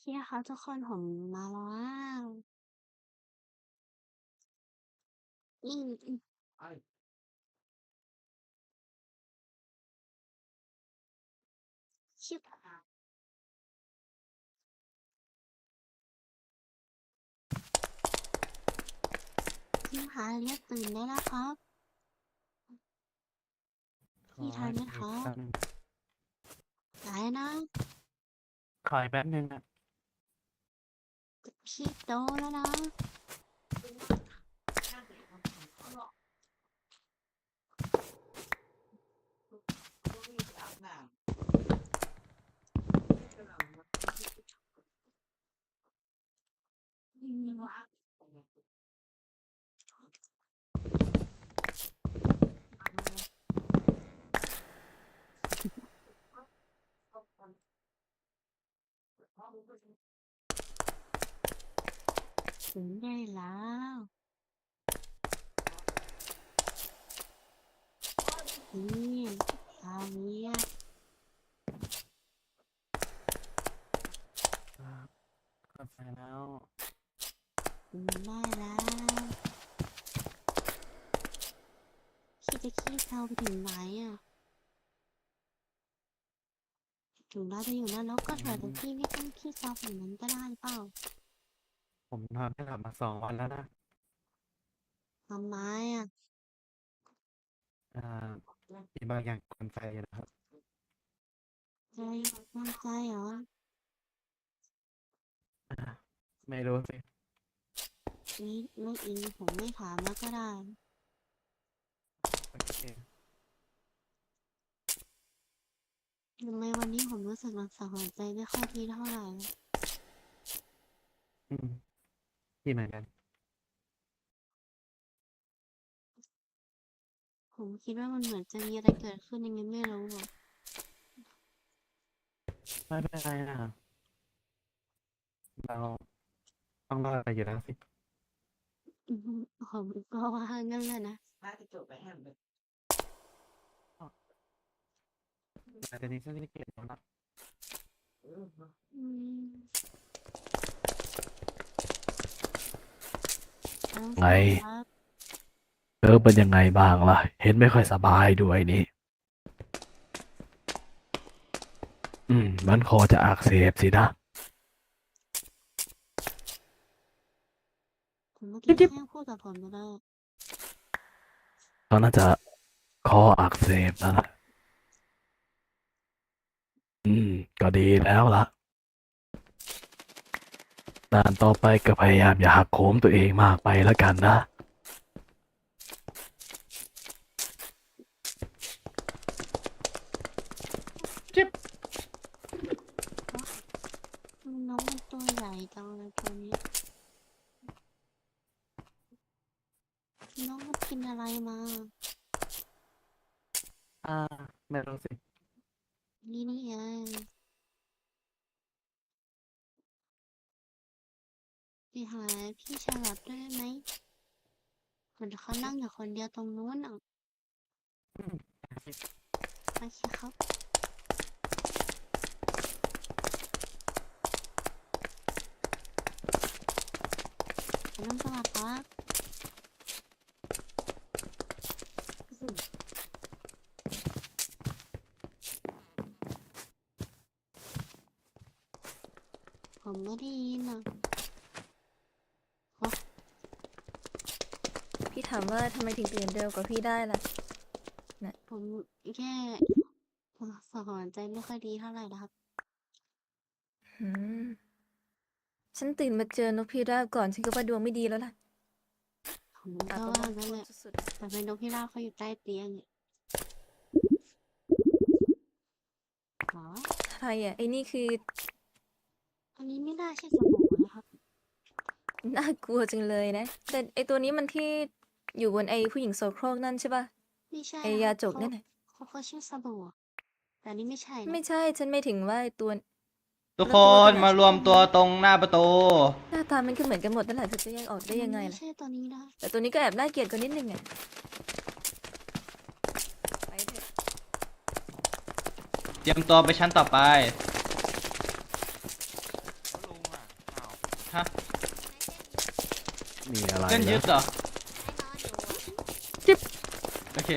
เคค่ะทุกคน ผมมาแล้ว อืมอืมชิบพี่หาเรียกตื่นได้แล้วครับพี่ทานไหมคะได้นะ ขออีกแป๊บนึงอะ พี่โตแล้วนะ ถึงได้แล้วนี่คราวนี้ครับกาแฟแล้วถึงได้แล้วพี่จะขี้เศร้าไปถึงไหนอะถึงเราจะอยู่นรกก็เถอะแต่พี่ไม่ต้องขี้เศร้าแบบนั้นก็ได้เปล่า ผมนอนไม่หลับมาสองวันแล้วนะ ทำไมอะอ่ามีบางอย่างกวนใจอยู่นะครับ ใจมั่นใจเหรออ่า ไม่รู้สิ นี่ไม่อินผมไม่ถามแล้วก็ได้ โอเค ทำไมวันนี้ผมรู้สึกรักษาหัวใจไม่ค่อยดีเท่าไหร่ อืม พี่เหมือนกันผมคิดว่ามันเหมือนจะมีอะไรเกิดขึ้นยังไงไม่รู้อะไม่เป็นไรนะเราต้องรอดไปอยู่แล้วสิอืมผมก็ว่างั้นแหละนะแต่เดี๋ยวนี้ฉันไม่ได้เกลียดแล้วนะ อืมเอา ไงสิครับเธอเป็นยังไงบ้างล่ะ เห็นไม่ค่อยสบายด้วยนี่ อืม มันคอจะอักเสบสินะ ผมเมื่อกี้แค่พูดกับผมไปแล้วเขาน่าจะคออักเสบนั่นแหละอืม ก็ดีแล้วล่ะ ด่านต่อไปก็พยายามอย่าหักโหมตัวเองมากไปแล้วกันนะน้องมันตัวใหญ่จังเลยตัวนี้ น้องมันกินอะไรมา อ่าไม่รู้สิ นี่นี่เอง ไปหาพี่ชาลอตด้วยไหมเหมือนเขานั่งอยู่คนเดียวตรงนู้นอะโอเคครับอรุณสวัสดิ์ครับผมไม่ได้ยินอะ พี่ ถามว่าทำไมถึงตื่นเร็วกว่าพี่ได้ล่ะ ผมแค่สหอนใจไม่ค่อยดีเท่าไหร่นะครับหืม ฉันตื่นมาเจอนกพิราบก่อนฉันก็ว่าดวงไม่ดีแล้วล่ะผมอาก็จจะว่าบังงั้นเอิแหญละสุดแต่เป็นนกพิราบเขาอยู่ใต้เตียงเนี่ยหรอๆใครอะไอ้นี่คืออันนี้ไม่น่าใช่สมองนะครับ น่ากลัวจังเลยนะ แต่ไอ้ตัวนี้มันที่ อยู่บนไอ้ผู้หญิงโสโครกนั่นใช่ป่ะไม่ใช่ไอ้นะยาครับจกนั่นน่ะเขาเขาชื่อสบู่อะแต่อันนี้ไม่ใช่นะไม่ใช่ฉันไม่ถึงว่าไอ้ตัวทุกคนมารวมตัวตรงหน้าประตู หน้าตามันก็เหมือนกันหมดนั่นแหละเธอจะแยกออกได้ยังไงมันไม่ล่ะใช่ตัวนี้นะแต่ตัวนี้ก็แอบน่าเกลียดกว่านิดนึงอะไปเถอะเตรียมตัวไปชั้นต่อไปลุงฮะมีอะไรเส้นยึดนะเหรอ ให้นอนอยู่อะ โอ เค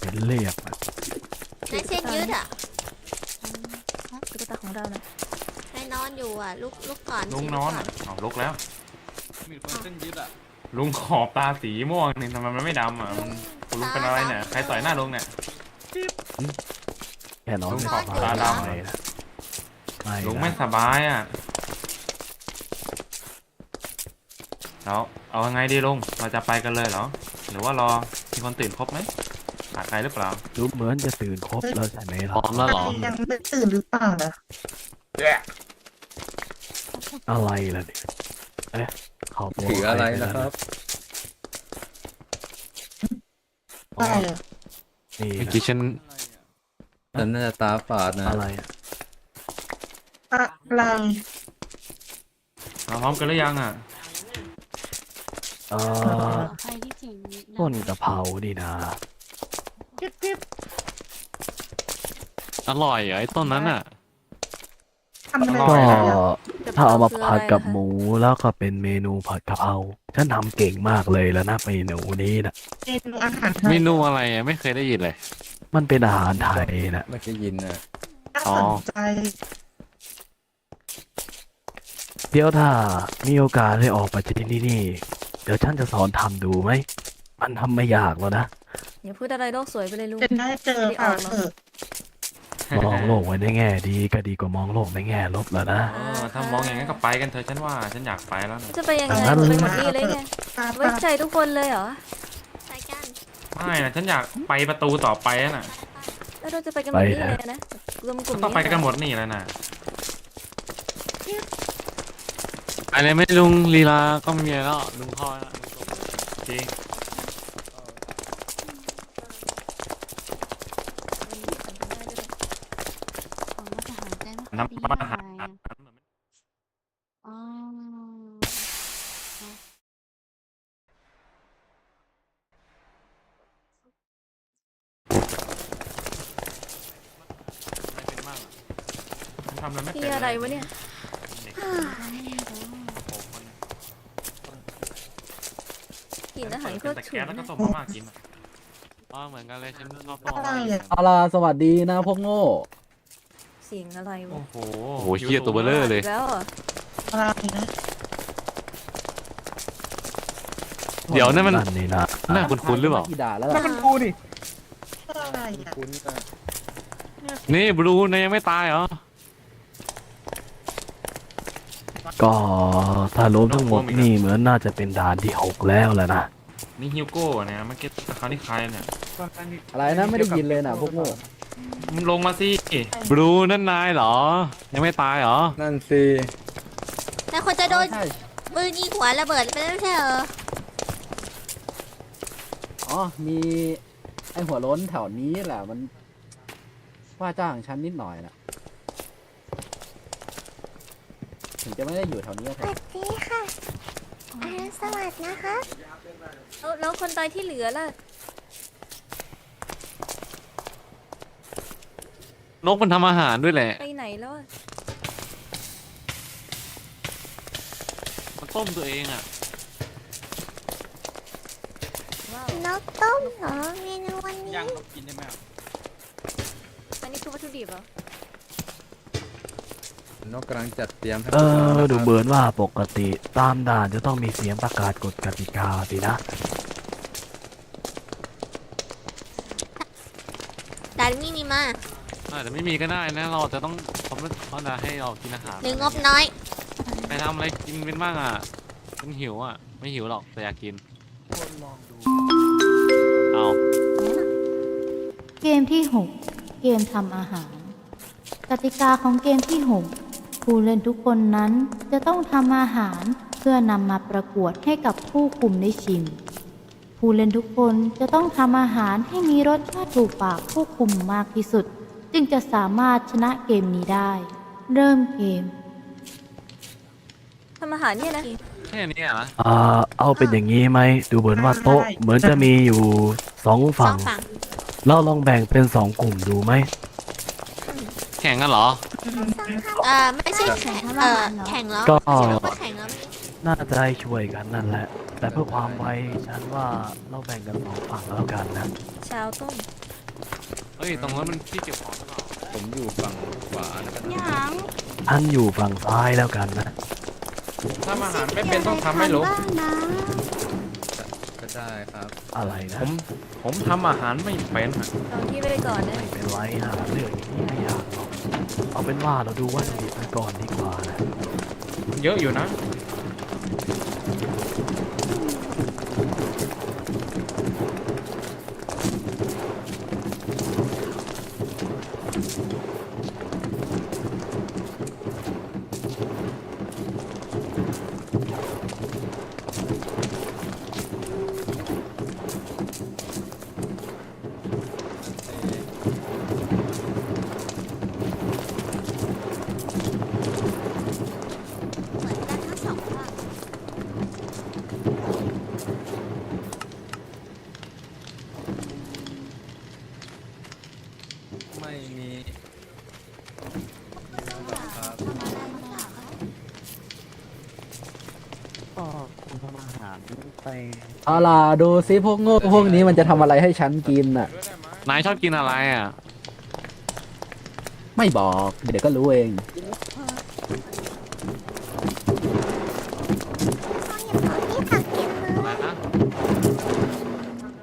เป็นเรียบอะนายเส้นยืดอะตุ๊กตาของเรานะนายนอนอยู่อะ ลุกลุกก่อนลุงสินอนก่อะเอาลุกแล้ว มีคนเส้นยึดอะลุงขอบตาสีม่วงนี่ทำไมมันไม่ดำอะมันคุณลุงเป็นอะไรเนี่ย ใครต่อยหน้าลุงเนี่ย แค่นอนลุงไม่ขอบสบายตาดำไม่นะไม่ลุงนะไม่สบายอะแล้วเอาไงดีลุง เราจะไปกันเลยเหรอ หรือว่ารอมีคนตื่นครบไหมขาดใครหรือเปล่าดูเหมือนจะตื่นครบแล้วใช่ไหมพล่ะร้อมแล้วเหรอ ยังไม่ตื่นหรือเปล่านะอะไรล่ะเนี่ยเอ๊ะเข้าตัวถืออะไรใปนะครับ อ๋ออะไรอะนี่เมื่อนะกี้ฉันอะฉันน่าจะตาฝาดนะ อะไรอะอะไรเราพร้อมกันหรือยังอะเอ่อใครที่เจ๋งนิดนะต้นกะเพรานี่นะอร่อยเหรอไอ้ต้นนั้นอะ ทำอะไรอร่ก็อยนะถ้าเอามาคือผัดอะไรกับนะคะหมูแล้วก็เป็นเมนูผัดกะเพราฉันทำเก่งมากเลยแล้วนะเมนูนี้นะเมนูอาหารไทเมยนูอะไรอะไม่เคยได้ยินเลย มันเป็นอาหารไทยนะไม่เคยยินอะน่าอ๋อสนใจเดี๋ยวถ้ามีโอกาสได้ออกไปจากที่นี่ เดี๋ยวฉันจะสอนทำดูไหม มันทำไม่ยากแล้วนะ อย่าพูดอะไรโลกสวยไปเลยลุง จะได้เจอปากเถอะมองโลกไว้ในแง่ดีก็ดีกว่ามองโลกในแง่ลบแล้วนะ เออถ้ามองอย่างนั้นก็ไปกันเถอะฉันว่าฉันอยากไปแล้วนะจะไปยังไงงั้นไปหมดนี่เลยไงปาไว้ปาใจทุกคนเลยเหรอใส่กันไม่นะฉันอยากไปประตูต่อไปน่ะแล้วเราจะไปกันหมดนี่ไปเลนะยนะรวมกลุ่มต้องนี้ไปกันหมดนี่แล้วนะ อะไรไม่ลุงลีลาก็ไม่มีแล้วลุงพ่อแล้วจริงของว่าจะหายใจไม่ค่อยน้ำมันอะหาไรอะอ๋อไม่เป็นมากอะฉันทำอะไรไม่เป็นที่อะไรวะเนี่ย เด็ก ไม่รู้ โอ้โหคน กลิ่นอาหารโค เปิด ตร เป็นตะ ฉุ แกรงแล้วก็นะส่งมาม่ากินอะอ๋อเหมือนกันเลยฉันชอบอะไรอะเอาล่ะสวัสดีนะพวกโง่ เสียงอะไรวะโอ้โหโอ้โหเฮียตัวเบลเลอร์เลยอีกแล้วเหรออะไรนะ เดี๋ยวนั่นมันนั่นนี่นะหน้าคุ้นๆหรือเปล่ามันเป็นกูดิอะไรอะนี่บลูนายยังไม่ตายเหรอ ก็ถ้ารวมทั้งหมดนี่เหมือนน่าจะเป็นด่านที่หกแล้วแหละนะ นี่ฮิวโก้เนี่ยเมื่อกี้คราวนี้ใครเนี่ยอะไรนะไม่ได้ยินเลยนะพวกโง่มึงลงมาสิบลูนั่นนายเหรอ ยังไม่ตายเหรอ นั่นสิแต่คนจะโดนมือยิงหัวระเบิดไปแล้วไม่ใช่เหรอ อ๋อ มีไอหัวโล้นแถวนี้แหละมัน ว่าจ้างฉันนิดหน่อยนะถึงจะไม่ได้อยู่แถวนี้ก็เถอะดีค่ะ อรุณสวัสดิ์นะคะแล้วแล้วคนตายที่เหลือล่ะ นกมันทำอาหารด้วยแหละ ไปไหนแล้วอะมันต้มตัวเองอะ ว้าวนกต้มเหรอเมนูวันนี้ ย่างนกกินได้ไหมอะอันนี้คือวัตถุดิบเหรอ นกกำลังจัดเตรียมให้เออ ดูเหมือนว่าปกติตามด่านจะต้องมีเสียงประกาศกฎกติกาสินะ ดันนี่มีมาอาจจะไม่มีก็ได้นะ เราจะต้องเขาไม่เขาจะให้เรากินอาหารหรืองบน้อย ไปทำอะไรกินเป็นบ้างอะฉันหิวอะ ไม่หิวหรอกแต่อยากกินเอาเกมที่ 6 เกมทำอาหาร กติกาของเกมที่ 6 ผู้เล่นทุกคนนั้นจะต้องทำอาหารเพื่อนำมาประกวดให้กับผู้คุมได้ชิม ผู้เล่นทุกคนจะต้องทำอาหารให้มีรสชาติถูกปากผู้คุมมากที่สุด จึงจะสามารถชนะเกมนี้ได้ เริ่มเกมทำอาหารเนี่ยนะแค่นี้อะนะอ่าเอาเป็นอย่างนี้ไหม ดูเหมือนว่าโต๊ะเหมือนจะมีอยู่สองสอฝั่ง งฝั่งเราลองแบ่งเป็นสองกลุ่มดูไหมแข่งกันเหรอ สอ่าไม่ใช่แข่งเอ่อแข่งแล้วก็ไม่ใช่ว่าแข่งแล้วน่าจะให้ช่วยกันนั่นแหละ แต่เพื่อความไวฉันว่าเราแบ่งกันสองฝั่งแล้วกันนะ ชาวต้นเฮ้ย ตรงนั้นมันที่เก็บของหรือเปล่าผมอยู่ฝั่งขวานะครับยังฉันอยู่ฝั่งซ้ายแล้วกันนะ ทำอาหารไม่เป็นต้องทำให้ลุงบ้างนะก็ได้ครับ อะไรนะผมผมทำอาหารไม่เป็นอะตอนที่ไม่ได้ก่อนนะไม่เป็นไรนะเรื่องอย่างนี้ไม่ยากหรอก เอาเป็นว่าเราดูวัตถุดิบกันก่อนดีกว่านะ เยอะอยู่นะ เอาล่ะดูซิพวกโง่พวกนี้มันจะทำอะไรให้ฉันกินน่ะ นายชอบกินอะไรอะ ไม่บอกเดี๋ยวก็รู้เอง อะไรนะ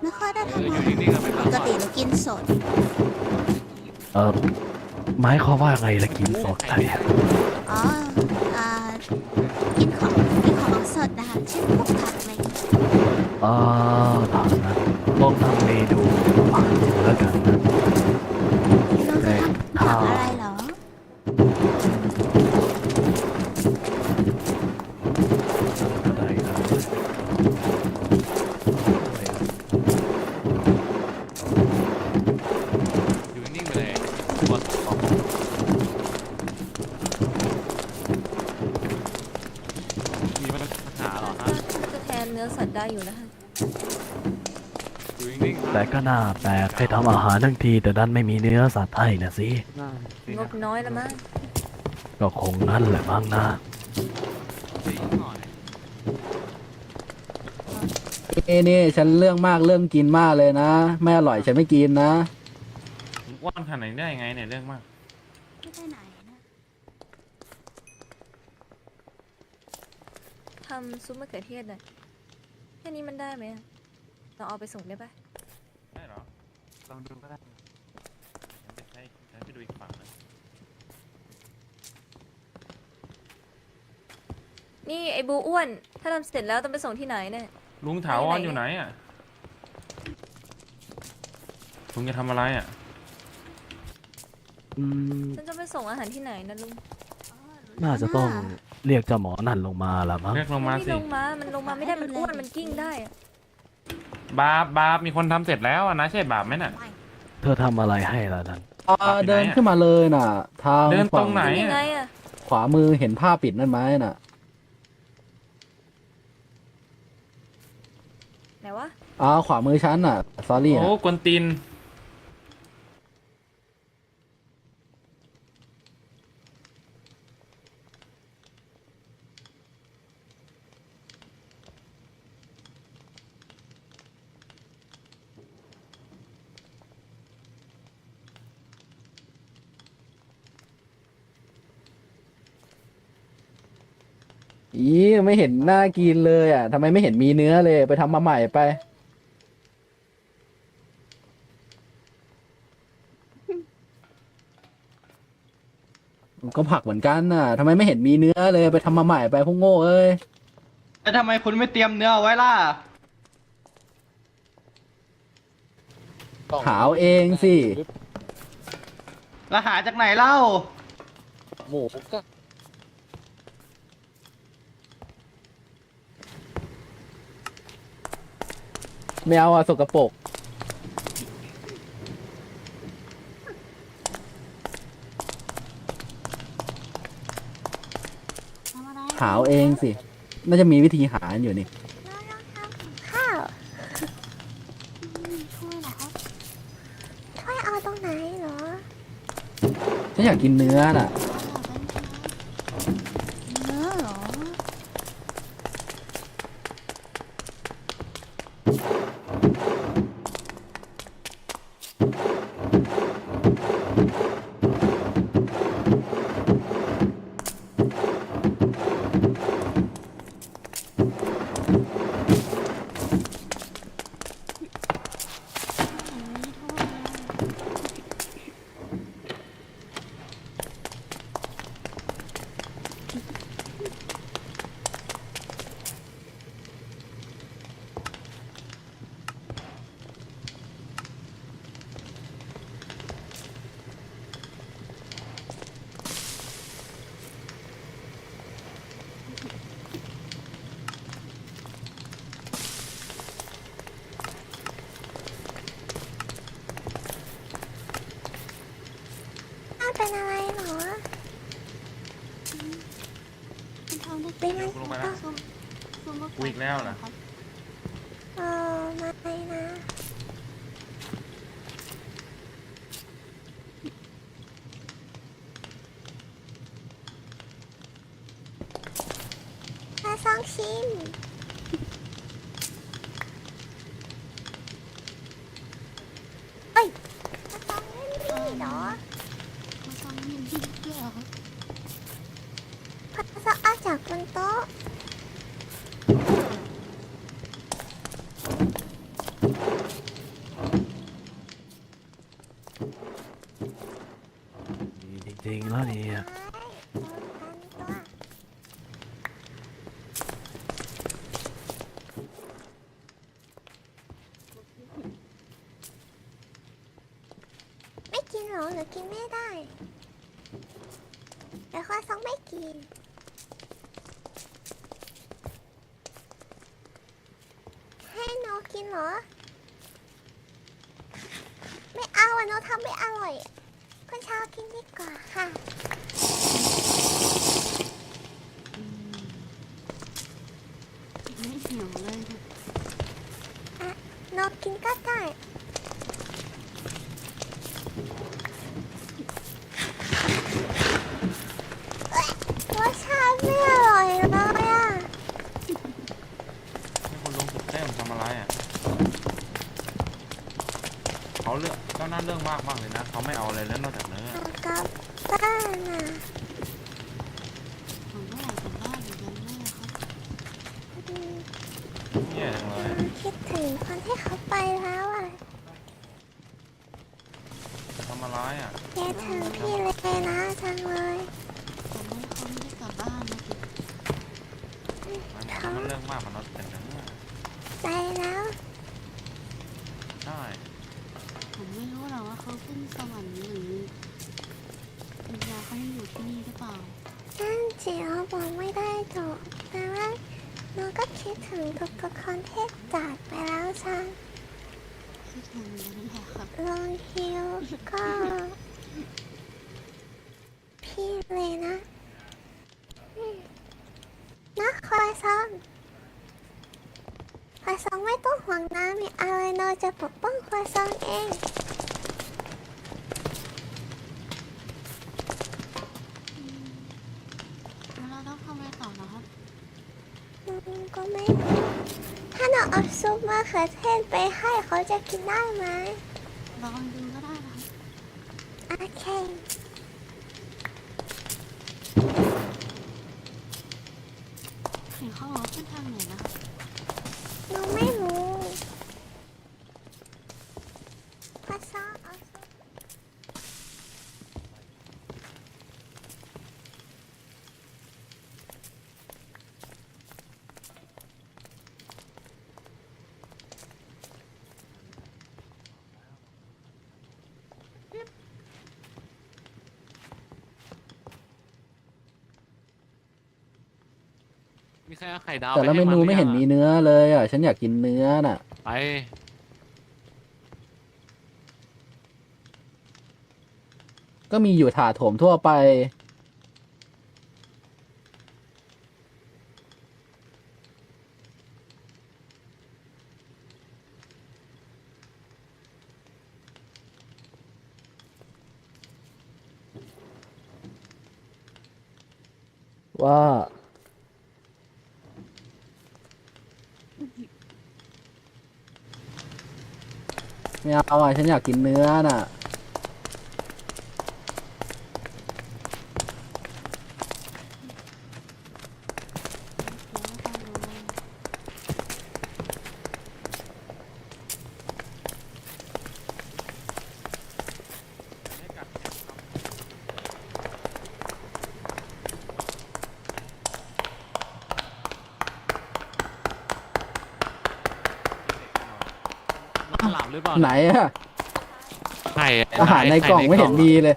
ไม่ค่อยได้เอทำอออายู่หารนิ่งๆกันไปปก่อนกติเรากินสด เออหมายความว่าไงละกินสดไทยอ๋ออ่ ออทางนั้นลองทำเมนูอาหารดูแล้วกันนะเราจะทำผักอะไรเหรอก็ได้นะอยู่นิ่งๆไปเลยตัวของมีปัญหาเหรอฮะจะแทน เนื้อสัตว์ได้อยู่นะคะอยู่นิ่งๆแต่ก็น่าแปลกให้ทำอาหารทั้งทีแต่ดันไม่มีเนื้อสัตว์ให้นะสิ น่าสิงนะบน้อยละมั้งก็คงงั้นแหละมั้งนะสีหน่อยนี่นี่ฉันเรื่องมากเรื่องกินมากเลยนะ ไม่อร่อยฉันไม่กินนะว่านขนาดไหนได้ไงเนี่ยเรื่องมาก ไม่ไปไหนนะทำซุปมะเขือเทศหน่อย แค่นี้มันได้ไหมอะเราเอาไปส่งได้ปะได้เหรอ ลองดูก็ได้ฉันไปใช้ฉันไปดูอีกฝั่งนะนี่ไอ้บูอ้วน ถ้าทำเสร็จแล้วต้องไปส่งที่ไหนเนี่ย ลุงถาวรไปไหนอยู่ไหนอะ ลุงจะทำอะไรอะ อืมฉันจะไปส่งอาหารที่ไหนนะลุง น่าจะต้องเรียกเจ้าหมอนั่นลงมาละมั้งเรียกลงมาไม่สิลงมา มันลงมาไม่ได้ มันอ้วน มันกิ้งได้อะบาปบาปมีคนทำเสร็จแล้วอะนะใช่บาปไหมน่ะ เธอทำอะไรให้ล่ะนั่นอ่าอะไปไหนอะเดินขึ้นมาเลยน่ะ ทางเดินตรงไหนฝั่เป็นยังไงอะขวามือเห็นผ้าปิดนั่นไหมน่ะ ไหนวะ อ่าขวามือฉันน่ะ ซอรี่โอ้น่ะกวนตีน อีไม่เห็นน่ากินเลยอะทำไมไม่เห็นมีเนื้อเลย ไปทำมาใหม่ไปก็ผักเหมือนกันน่ะทำไมไม่เห็นมีเนื้อเลยไปทำมาใหม่ไปพวกโง่เอ้ยแล้วทำไมคุณไม่เตรียมเนื้อเอาไว้ล่ะ หาเอาเองสิแล้วหาจากไหนเล่า หมูก็ ไม่เอาอะสกปรกทำอะไรหาเอาเองสิ น่าจะมีวิธีหาอยู่นี่ข้าวช่วยเหรอครับช่วยเอาตรงไหนเหรอ ฉันอยากกินเนื้อน่ะ เป็นอะไรหรอเป็นทองได้เป็นมันลงมาแล้ว ซูมซูมรถกอีกแล้วนะครับ เนี่ยไม่กินเหรอหรือกินไม่ได้แต่ข้อสองไม่กินให้โนกินเหรอ ไม่เอาอะโนทำไม่อร่อย เช้ากินดีกว่าค่ะ อืมไม่หิวเลยครับ โนกินก็ได้เอ้ยรสชาติไม่อร่อยเลยอะ นี่คุณลุงสุดเต้มทำอะไรอะ เขาเลือกเจ้านั่นเรื่องมากมากเลยนะเขาไม่เอาอะไรแล้วนอกจากเนื้อเอากลับบ้านอะผมก็อยากกลับบ้านเหมือนกันเลยอะครับอืมแย่จังเลยคิดถึงคนที่เขาไปแล้วอะจะทำอะไรอะคิดถึงพี่เลยนะจังเลยผมไม่เขาไม่ได้กลับบ้านนะสิมันมันเรื่องมากมันนอกจากเนื้อไปแล้ว ใช่ ผมไม่รู้หรอกว่า เขาขึ้นสวรรค์หรือวิญญาณเขายังอยู่ที่นี่หรือเปล่า นั่นจิ๋วบอกไม่ได้จบแต่ว่าน้องก็คิดถึงทุกๆคนที่จากไปแล้วจ้ะคิดถึงเหมือนกันนั่นแหละครับลองฮิวก็ พี่เลยนะอืมนะคอยซ้อมคอยซ้อมไม่ต้องห่วงนะมีอะไรเราจะปกป้องคอยซ้อมเองะเขือเทศไปให้เขาจะกินได้ไหมลองดูก็ได้นะครับโอเค เห็นเขาบอกว่าขึ้นทางไหนนะครับ หนูไม่รู้ภาษาเอาซุป มีใครเอาไข่ดาวแต่ละปเมให้นูนไม่เห็นรือมียังอะเนื้อเลยอะ ฉันอยากกินเนื้อน่ะ ไปก็มีอยู่ถาโถมทั่วไป ว่า ไม่ เอาอะฉันอยากกินเนื้อน่ะ มันหลับหรือเปล่าไหนอะไข่อาหารในกล่องไม่เห็นมีเลย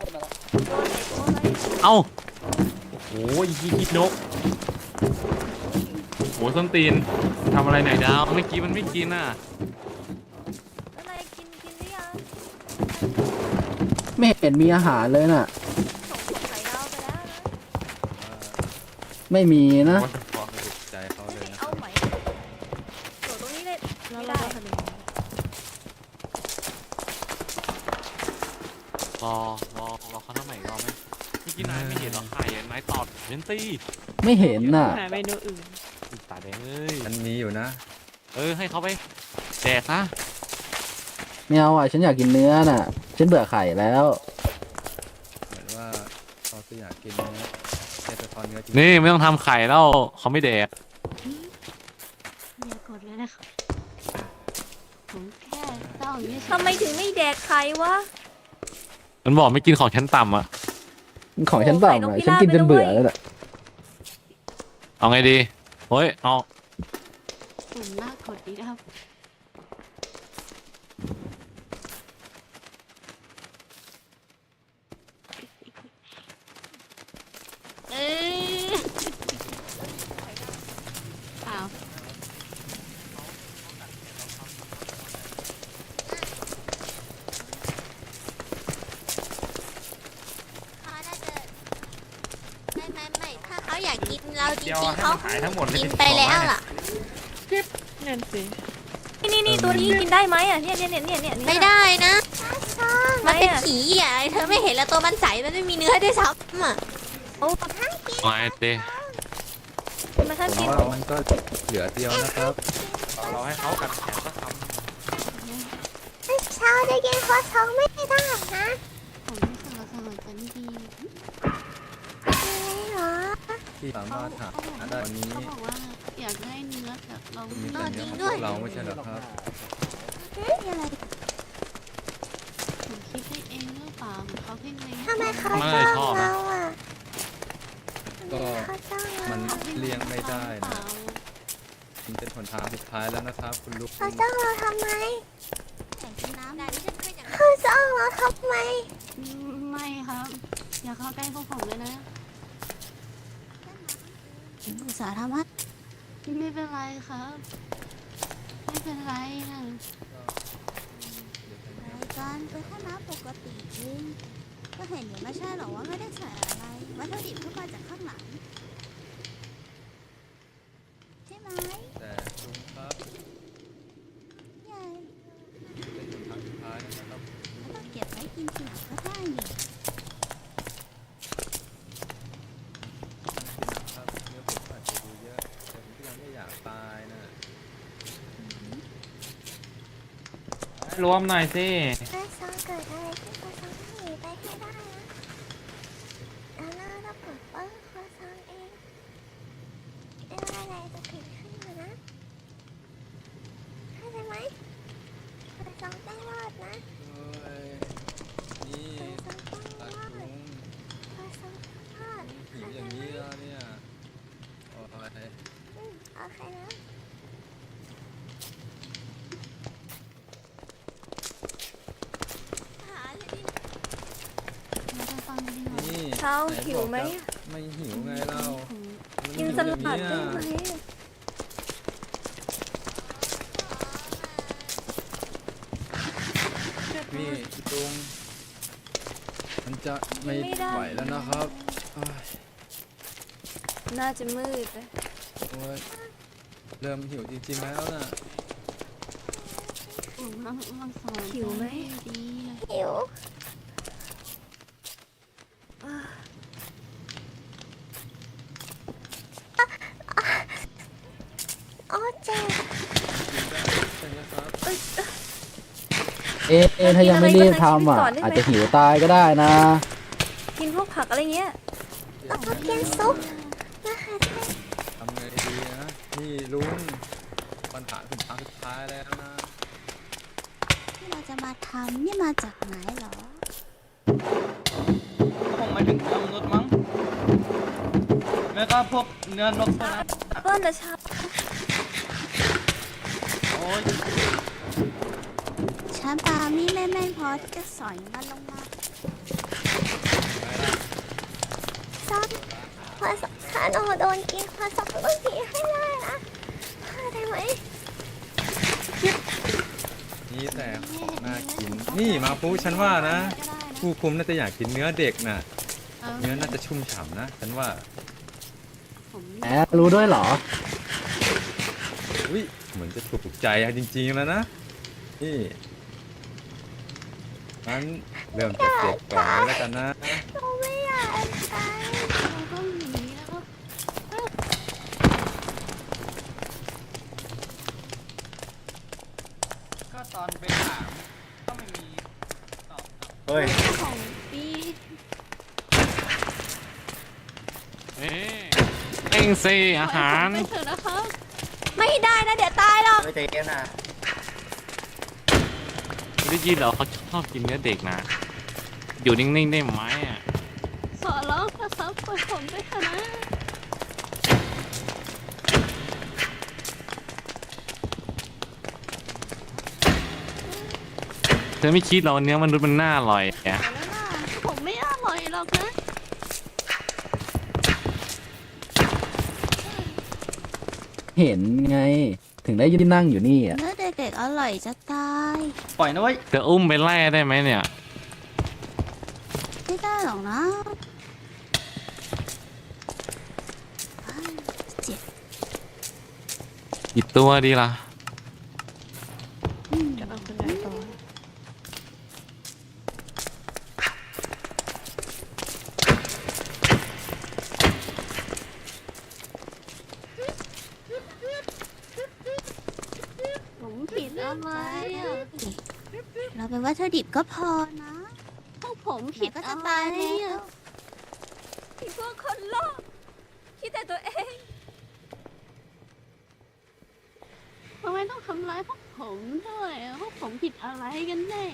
เอ้าโอ้ยขี้คิดนกโอ้ส้นตีนทำอะไรไหนไข่เนี่ยดาวเมื่อกี้มันไม่กินอะอะไรกินกินหรือยังไม่เห็นมีอาหารเลยน่ะส่งไข่ดาวไปแล้วนะไม่มีนะ ว่าจะฟ้องใจเขาเลยนะ เอาไหม แล้วเราจะทำยังไง รอรอรอเขาทำใหม่อีกรอบไหมเมื่ อกี้นายไม่เห็นหรอไข่อะนายตอดเวนตี้ไม่เห็นน่ะ หาเมนูอื่นตาแดงเอ้ย มันมีอยู่นะ เออให้เขาไปแดกนะไม่เอาอะ ฉันอยากกินเนื้อน่ะ ฉันเบื่อไข่แล้ว เหมือนว่าเขาจะอยากกินเนื้อแค่สะท้อนเนื้อจริงนี่ไม่ต้องทำไข่แล้วเขาไม่แดก อย่ากดเลยนะครับผมแค่ต้องนี่ทำไมถึงไม่แดกใครวะ มันบอกไม่กินของชั้นต่ำอะ ของฉันต่ำอะฉันกินจนเบื่อแล้วน่ะเอาไงดีเฮ้ย เอา ผมลากกดดีครับ เอ้ยอ้าว ไม่ไม่ไม่ถ้าเขา อยากกินเราจเดี๋ยวริงๆให้เขามันหายทั้งหมดเลยกินสิไปแล้วบอกให้ล่ะ นั่นสินี่นี่ตัวนี้กินได้ไหมอะเนี่ยเนี่ยเนี่ยเนี่ยเนี่ยไม่ได้นะไม่มันเป็นอะผีอะเธอไม่เห็นแล้วตัวมันใส มันไม่มีเนื้อด้วยซ้ำอะโอ้เอาไงดีมาท่านเพกินราะว่ามันก็เหลือเดียวนะครับ เราให้เขากัดแขนสักคเช้าจะกินข้าวท้องไม่ได้นะ สามารถหาเขาบอกได้วันนี้เขาบอกว่าอยากได้เนื้อแต่เรามีไม่แต่ได้เนื้อของพวกเราไม่ใช่เหรอครับอะไรผมคิดได้เองหรือเปล่าเขาเพ่งเล็งทำไมเขาำไม่จ้องชอบอะเราอะก็เขาจ้องเรามันเลี่ยงไม่ได้เปนะล่ามันเป็นหนทางสุดท้ายแล้วนะครับ คุณลูกเขาจ้องเราทำไมอยากกินน้ำได้เขาจ้องเราทำไม ไม่ครับ อย่าเข้าใกล้พวกผมเลยนะ อุตส่าห์ทำให้ไม่เป็นไรครับ ไม่เป็นไรนะรายการเป็นแค่น้ำปกติเองก็เห็นอยู่ไม่ใช่หรอว่าไม่ได้ใส่อะไรวัตถุดิบเข้ามาจากข้างหลังใช่ไหม แต่ลุงครับ ยาย เป็นหนทางสุดท้ายแล้วนะครับ ก็ต้องเก็บไว้กินทีหลังก็ได้นี่ ครับเนื้อผมอาจจะดูเยอะ แต่ผมก็ยังไม่อยากตายนะ รวมหน่อยสิถ้าซองเกิดอะไรขึ้นก็ซองต้องหนีไปให้ได้นะแล้วน่าจะปกป้องคอซองเองเรื่องอะไรจะเกิดขึ้นมานะเข้าใจไหมคอซองต้องรอดนะ เฮ้ย นี่ คอซองต้อง ตัด รอด ลุง คอซองต้องรอด หิวอย่างนี้แล้วเนี่ย โอ้ย อืมโอเคนะ เราจะฟังดีหน่อย นี่ เช้า ไหนหิวไหมบอกจะไม่หิวไงเล่าผมมักินหิวสอย่างลัดเงี้ยได้ไหมนี่ลุงมันจะไม่ไหวแล้วนะครับโอ้ยน่าจะมืดนะโอ้ยเริ่มหิวจริงๆแล้วน่ะผมลองลองสอนหิวไหมดีหิวโอ้เจ็บ ใช่ไหมครับ เอ๊ะเอ๊ะถ้ายังไม่รีบทำอะ อาจจะหิวตายก็ได้นะ กินพวกผักอะไรเงี้ยแล้วก็กินซุปนะคะท่านทำไงดีนะนี่ลุงปัญหาสุดท้ายสุดท้ายแล้วนะที่เราจะมาทำนี่มาจากไหนเหรอคงหมายถึงเนื้อมนุษย์มั้งแล้วก็พวกเนื้อนกพวกนั้นเปิ้ลแต่เช้าโอ้ย ฉันปามีไม่แม่นพอที่จะสอยมันลงมาซ้ำพอสถ้าโนโดนกินพอสองต้องหนีให้ได้นะเข้าใจไหมนี่แต่น่ากิน นี่มาปูฉันว่านะผู้คุมน่าจะอยากกินเนื้อเด็กน่ะเอาเนื้อน่าจะชุ่มฉ่ำนะฉันว่าผมแอบรู้ด้วยเหรอ อุ้ยเหมือนจะถูกใจจริงๆแล้วนะนี่ งั้นเริ่มจากเด็กก่อนเลยแล้วกันนะหนูไม่อยากไปเราต้องหนีแล้วก็ก็ตอนไปถามก็ไม่มีตอบเฮ้ยของปีเอ๊ะเอ็งสิอาหาร ไปเถอะนะครับไม่ได้นะเดี๋ยวตายหรอกไม่ใจเย็นนะ ไม่ได้ยินเหรอเขาชอบกินเนื้อเด็กนะ อยู่นิ่งๆได้ไหมอะขอร้องนะครับปล่อยผมไปเถอะนะเธอไม่คิดเหรอว่าเนื้อมนุษย์มันน่าอร่อยอะเอาแล้วล่ะผมไม่อร่อยหรอกนะเห็นไง ถึงได้ยืนนั่งอยู่นี่อะ เนื้อ เด็กๆอร่อยจะตายปล่อยนะเว้ยเธออุ้มไปไล่ได้ไหมเนี่ย ไม่ได้หรอกนะอ้าวเจ็บกี่ตัวดีล่ะจะเอาคนไหนต่อ ผมผิดอะไรอะ เราเป็นวัตถุดิบก็พอนะพวกผมผิดก็จะตายแล้วไอ้พวกคนโลภคิดแต่ตัวเองทำไมต้องทำร้ายพวกผมด้วยอะพวกผมผิดอะไรกันแน่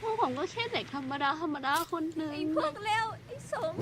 พวกผมก็แค่เด็กธรรมดาธรรมดาคนหนึ่งไอ้พวกเลวไอ้โสม